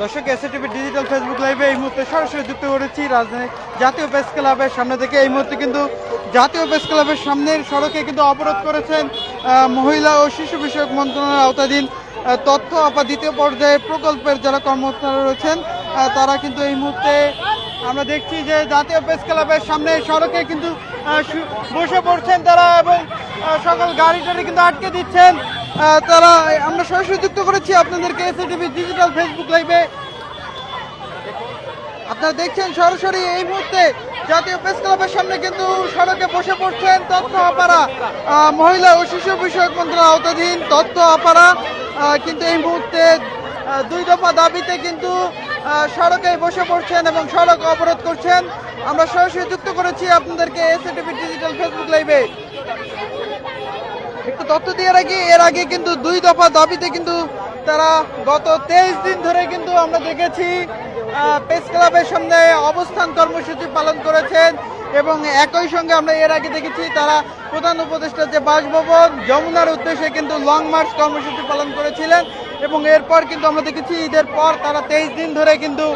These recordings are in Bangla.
দর্শক এসএটিভি ডিজিটাল ফেসবুক লাইভে এই মুহূর্তে সরাসরি যুক্ত করেছি রাজধানী জাতীয় প্রেস ক্লাবের সামনে থেকে। এই মুহূর্তে কিন্তু জাতীয় প্রেস ক্লাবের সামনের সড়কে কিন্তু অবরোধ করেছেন মহিলা ও শিশু বিষয়ক মন্ত্রণালয়ের আওতাধীন তথ্য আপা দ্বিতীয় পর্যায়ে প্রকল্পের যারা কর্মকর্তারা রয়েছেন তারা কিন্তু এই মুহূর্তে আমরা দেখছি যে জাতীয় প্রেস ক্লাবের সামনে সড়কে কিন্তু বসে পড়ছেন তারা এবং সকল গাড়ি টাড়ি কিন্তু আটকে দিচ্ছেন। তারা, আমরা সরাসরি যুক্ত করেছি আপনাদেরকে এসএটিভি ডিজিটাল ফেসবুক লাইভে আপনারা দেখছেন সরাসরি এই মুহূর্তে জাতীয় প্রেস ক্লাবের সামনে কিন্তু সড়কে বসে পড়ছেন তথ্য আপারা মহিলা ও শিশু বিষয়ক মন্ত্রণালয়ের আওতাধীন তথ্য আপারা। কিন্তু এই মুহূর্তে দুই দফা দাবিতে কিন্তু সড়কে বসে পড়ছেন এবং সড়ক অবরোধ করছেন। আমরা সরাসরি যুক্ত করেছি আপনাদেরকে এসএটিভি ডিজিটাল ফেসবুক লাইভে তথ্য দিয়ে রাখি, এর আগে কিন্তু দুই দফা দাবিতে কিন্তু তারা গত তেইশ দিন ধরে কিন্তু আমরা দেখেছি প্রেস ক্লাবের সামনে অবস্থান কর্মসূচি পালন করেছেন এবং একই সঙ্গে আমরা এর আগে দেখেছি তারা প্রধান উপদেষ্টার যে বাসভবন, যমুনার উদ্দেশ্যে কিন্তু লং মার্চ কর্মসূচি পালন করেছিলেন এবং এরপর কিন্তু আমরা দেখেছি ঈদের পর তারা তেইশ দিন ধরে কিন্তু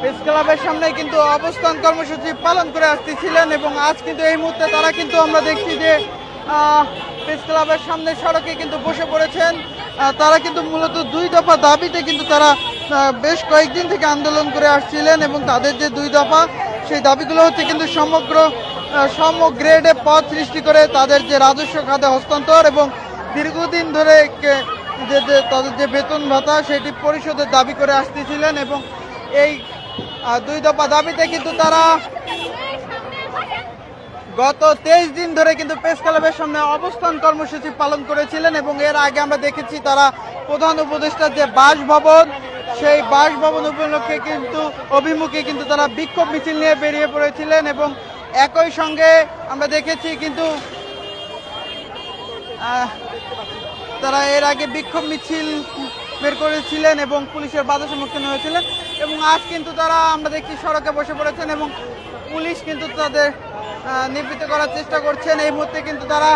প্রেস ক্লাবের সামনে কিন্তু অবস্থান কর্মসূচি পালন করে আসতেছিলেন এবং আজ কিন্তু এই মুহূর্তে তারা কিন্তু আমরা দেখছি যে প্রেস ক্লাবের সামনে সড়কে কিন্তু বসে পড়েছেন। তারা কিন্তু মূলত দুই দফা দাবিতে কিন্তু তারা বেশ কয়েকদিন থেকে আন্দোলন করে আসছিলেন এবং তাদের যে দুই দফা সেই দাবিগুলো হচ্ছে কিন্তু সমগ্র আহ, সম গ্রেডে পদ সৃষ্টি করে তাদের যে রাজস্ব খাতে হস্তান্তর এবং দীর্ঘদিন ধরে যে তাদের যে বেতন ভাতা সেটি পরিশোধের দাবি করে আসতেছিলেন এবং এই দুই দফা দাবিতে কিন্তু তারা গত তেইশ দিন ধরে কিন্তু প্রেস ক্লাবের সামনে অবস্থান কর্মসূচি পালন করেছিলেন এবং এর আগে আমরা দেখেছি তারা প্রধান উপদেষ্টার যে বাসভবন, সেই বাসভবন উপলক্ষে কিন্তু, অভিমুখে কিন্তু তারা বিক্ষোভ মিছিল নিয়ে বেরিয়ে পড়েছিলেন এবং একই সঙ্গে আমরা দেখেছি কিন্তু তারা এর আগে বিক্ষোভ মিছিল বের করেছিলেন এবং পুলিশের বাধা সম্মুখীন হয়েছিলেন এবং আজ কিন্তু তারা, আমরা দেখছি সড়কে বসে পড়েছেন এবং পুলিশ কিন্তু তাদের নিবৃত্ত করার চেষ্টা করছেন। এই মুহূর্তে কিন্তু তারা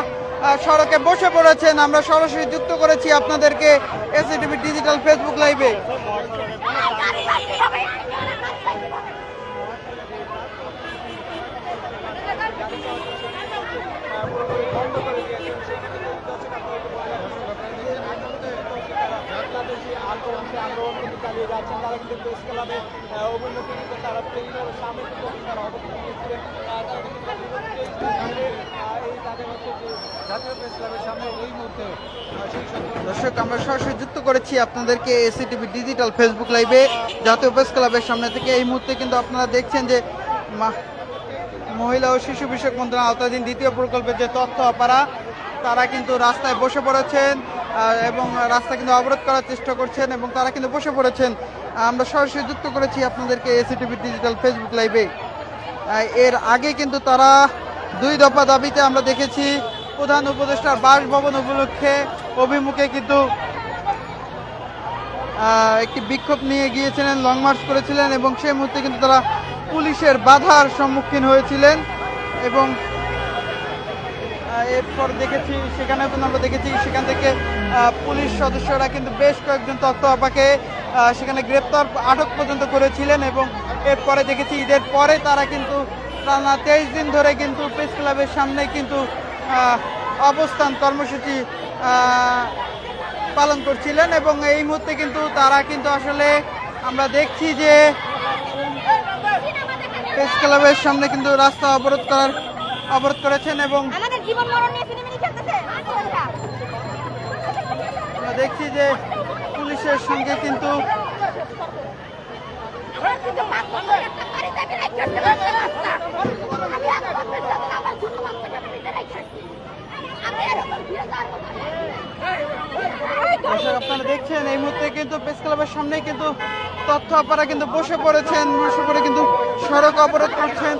সড়কে বসে পড়েছেন। আমরা সরাসরি যুক্ত করেছি আপনাদেরকে এসিটিভি ডিজিটাল ফেসবুক লাইভে দর্শক, আমরা সরাসরি যুক্ত করেছি আপনাদেরকে এসিটিভি ডিজিটাল ফেসবুক লাইভে জাতীয় প্রেস ক্লাবের সামনে থেকে এই মুহূর্তে কিন্তু আপনারা দেখছেন যে মহিলা ও শিশু বিষয়ক মন্ত্রণালয় আওতাধীন দ্বিতীয় প্রকল্পের যে তথ্য অপারা তারা কিন্তু রাস্তায় বসে পড়েছেন। এবং রাস্তা কিন্তু অবরোধ করার চেষ্টা করছেন এবং তারা কিন্তু বসে পড়েছেন। আমরা সরাসরি যুক্ত করেছি আপনাদেরকে এসিটিভি ডিজিটাল ফেসবুক লাইভে এর আগে কিন্তু তারা দুই দফা দাবিতে আমরা দেখেছি, প্রধান উপদেষ্টার বাসভবন উপলক্ষে অভিমুখে কিন্তু একটি বিক্ষোভ নিয়ে গিয়েছিলেন লং মার্চ করেছিলেন এবং সেই মুহূর্তে কিন্তু তারা পুলিশের বাধার সম্মুখীন হয়েছিলেন এবং এরপর দেখেছি সেখানে কিন্তু আমরা দেখেছি, সেখান থেকে পুলিশ সদস্যরা কিন্তু বেশ কয়েকজন তথ্য আপাকে সেখানে গ্রেপ্তার আটক পর্যন্ত করেছিলেন এবং এরপরে দেখেছি ঈদের পরে তারা কিন্তু টানা তেইশ দিন ধরে কিন্তু প্রেস ক্লাবের সামনে কিন্তু অবস্থান, কর্মসূচি পালন করছিলেন এবং এই মুহূর্তে কিন্তু তারা কিন্তু আসলে আমরা দেখছি যে প্রেস ক্লাবের সামনে কিন্তু রাস্তা অবরোধ করার, অবরোধ করেছেন এবং জীবন মরণ নিয়ে ফিনিমিনি খেলতেছে। দেখছি যে পুলিশের সঙ্গে কিন্তু আপনারা দেখছেন, এই মুহূর্তে কিন্তু প্রেস ক্লাবের সামনে কিন্তু তথ্য আপনারা কিন্তু বসে পড়েছেন, বসে পড়ে কিন্তু সড়ক অবরোধ করছেন।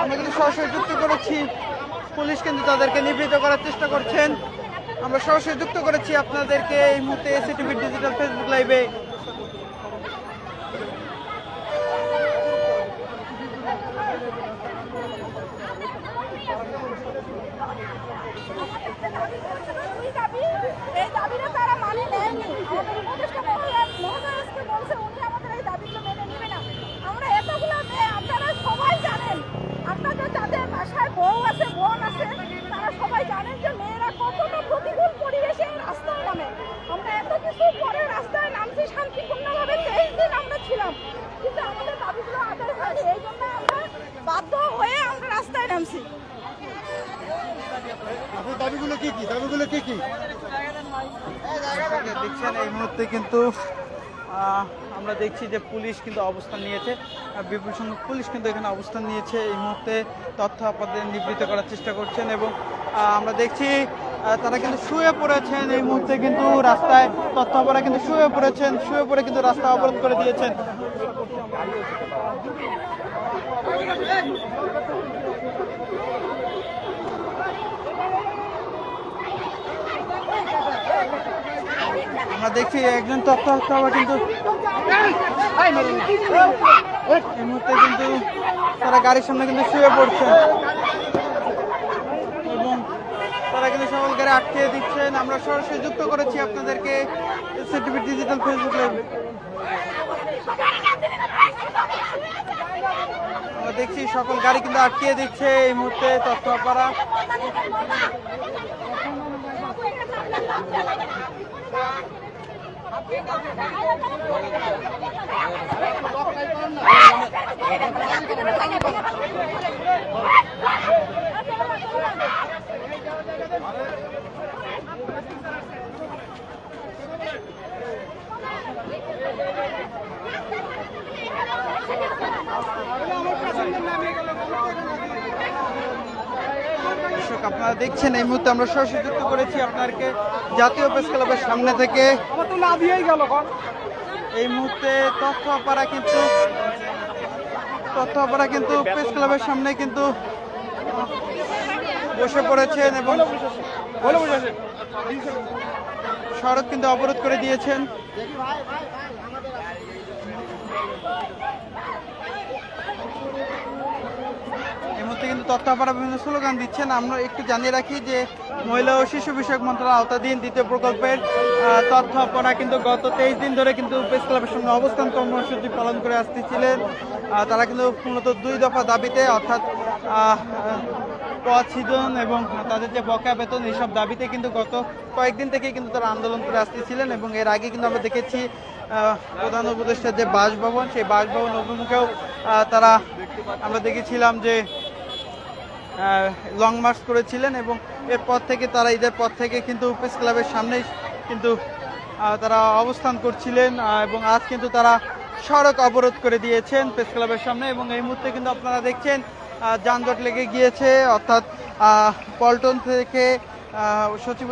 আমরা কিন্তু সরাসরি যুক্ত করেছি। পুলিশ কিন্তু তাদেরকে নিবৃত করার চেষ্টা করছেন। আমরা সরাসরি যুক্ত করেছি আপনাদেরকে এই মুহূর্তে এসিটিভি ডিজিটাল ফেসবুক লাইভে কি কি? দেখছেন, এই মুহূর্তে কিন্তু আমরা দেখছি যে পুলিশ কিন্তু অবস্থান নিয়েছে। বিপুল সংখ্যক পুলিশ কিন্তু এখানে অবস্থান নিয়েছে। এই মুহূর্তে তথ্য আপনাদের নিবৃত্ত করার চেষ্টা করছেন এবং আমরা দেখছি তারা কিন্তু শুয়ে পড়েছেন। এই মুহূর্তে কিন্তু রাস্তায় তথ্য আপনারা কিন্তু শুয়ে পড়েছেন, শুয়ে পড়ে কিন্তু রাস্তা অবরোধ করে দিয়েছেন। আমরা দেখছি একজন কিন্তু এই মুহূর্তে কিন্তু তারা গাড়ির সামনে কিন্তু শুয়ে পড়ছে। এবং তারা কিন্তু সকল গাড়ি আটকে দিচ্ছেন আমরা সরাসরি যুক্ত করেছি আপনাদেরকে ডিজিটাল ফেসবুক লাইভে আমরা দেখছি সকল গাড়ি কিন্তু আটকিয়ে দিচ্ছে এই মুহূর্তে তথ্য পাড়া দর্শক, আপনারা দেখছেন, এই মুহূর্তে আমরা সরাসরি যুক্ত করেছি আপনাদেরকে জাতীয় প্রেস ক্লাবের সামনে থেকে। এই মুহূর্তে তথ্য অপারা কিন্তু তথ্য অপারা কিন্তু প্রেস ক্লাবের সামনে কিন্তু বসে পড়েছেন এবং সড়ক কিন্তু অবরোধ করে দিয়েছেন এই মুহূর্তে কিন্তু তথ্যপাড়া বিভিন্ন স্লোগান দিচ্ছেন। আমরা একটু জানিয়ে রাখি যে মহিলা ও শিশু বিষয়ক মন্ত্রণালয় আওতাধীন দ্বিতীয় প্রকল্পের তথ্যপাড়া কিন্তু গত তেইশ দিন ধরে কিন্তু প্রেস ক্লাবের সঙ্গে অবস্থান কর্মসূচি পালন করে আসতেছিলেন। তারা কিন্তু মূলত দুই দফা দাবিতে, অর্থাৎ পদ এবং তাদের যে বকেয়া বেতন এইসব দাবিতে কিন্তু গত কয়েকদিন থেকে কিন্তু তারা আন্দোলন করে আসতেছিলেন এবং এর আগে কিন্তু আমরা দেখেছি প্রধান উপদেষ্টার যে বাসভবন, সেই বাসভবন অভিমুখেও তারা, আমরা দেখেছিলাম যে লং মার্চ করেছিলেন এবং এরপর থেকে তারা ঈদের পর থেকে কিন্তু প্রেস ক্লাবের সামনেই কিন্তু তারা অবস্থান করছিলেন এবং আজ কিন্তু তারা সড়ক অবরোধ করে দিয়েছেন প্রেস ক্লাবের সামনে এবং এই মুহূর্তে কিন্তু আপনারা দেখছেন যানজট লেগে গিয়েছে, অর্থাৎ পল্টন থেকে সচিব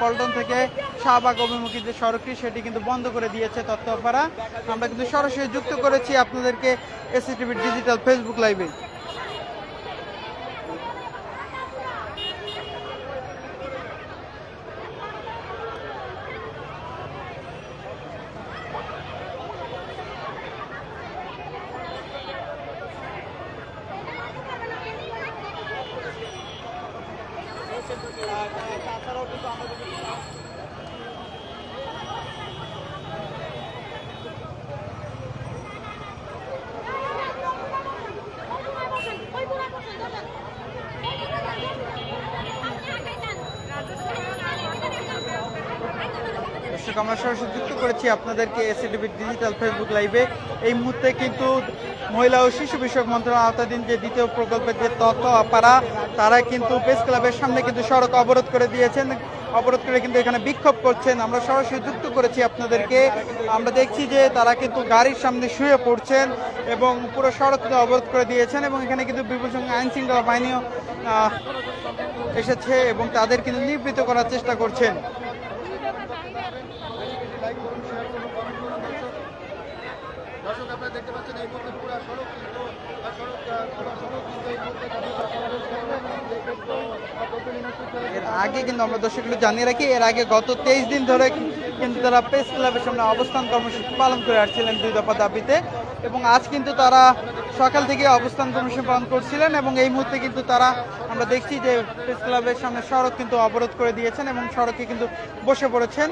পল্টন থেকে শাহবাগ অভিমুখী যে সড়কটি সেটি কিন্তু বন্ধ করে দিয়েছে তথ্যপাড়া আমরা কিন্তু সরাসরি যুক্ত করেছি আপনাদেরকে এসিটিভির ডিজিটাল ফেসবুক লাইভে Tataraw dito ako dito. দর্শক, আমরা সরাসরি যুক্ত করেছি আপনাদেরকে এসিটিভি ডিজিটাল ফেসবুক লাইভে এই মুহূর্তে কিন্তু মহিলা ও শিশু বিষয়ক মন্ত্রণালয় আওতাধীন যে দ্বিতীয় প্রকল্পের যে তথ্য আপারা, তারা কিন্তু প্রেস ক্লাবের সামনে কিন্তু সড়ক অবরোধ করে দিয়েছেন, অবরোধ করে কিন্তু এখানে বিক্ষোভ করছেন। আমরা সরাসরি যুক্ত করেছি আপনাদেরকে। আমরা দেখছি যে তারা কিন্তু গাড়ির সামনে শুয়ে পড়ছেন এবং পুরো সড়ক অবরোধ করে দিয়েছেন এবং এখানে কিন্তু বিপুল সংখ্যক আইন শৃঙ্খলা বাহিনীও এসেছে এবং তাদের কিন্তু নিবৃত্ত করার চেষ্টা করছেন। দর্শক, আপনারা দেখতে পাচ্ছেন এই মুহূর্তে সড়ক কিন্তু এর আগে কিন্তু আমরা দর্শকগুলো জানিয়ে রাখি, এর আগে গত তেইশ দিন ধরে কিন্তু তারা প্রেস ক্লাবের সামনে অবস্থান কর্মসূচি পালন করে আসছিলেন দুই দফা দাবিতে এবং আজ কিন্তু তারা সকাল থেকে অবস্থান কর্মসূচি পালন করছিলেন এবং এই মুহূর্তে কিন্তু তারা, আমরা দেখছি যে প্রেস ক্লাবের সামনে সড়ক কিন্তু অবরোধ করে দিয়েছেন এবং সড়কে কিন্তু বসে পড়েছেন।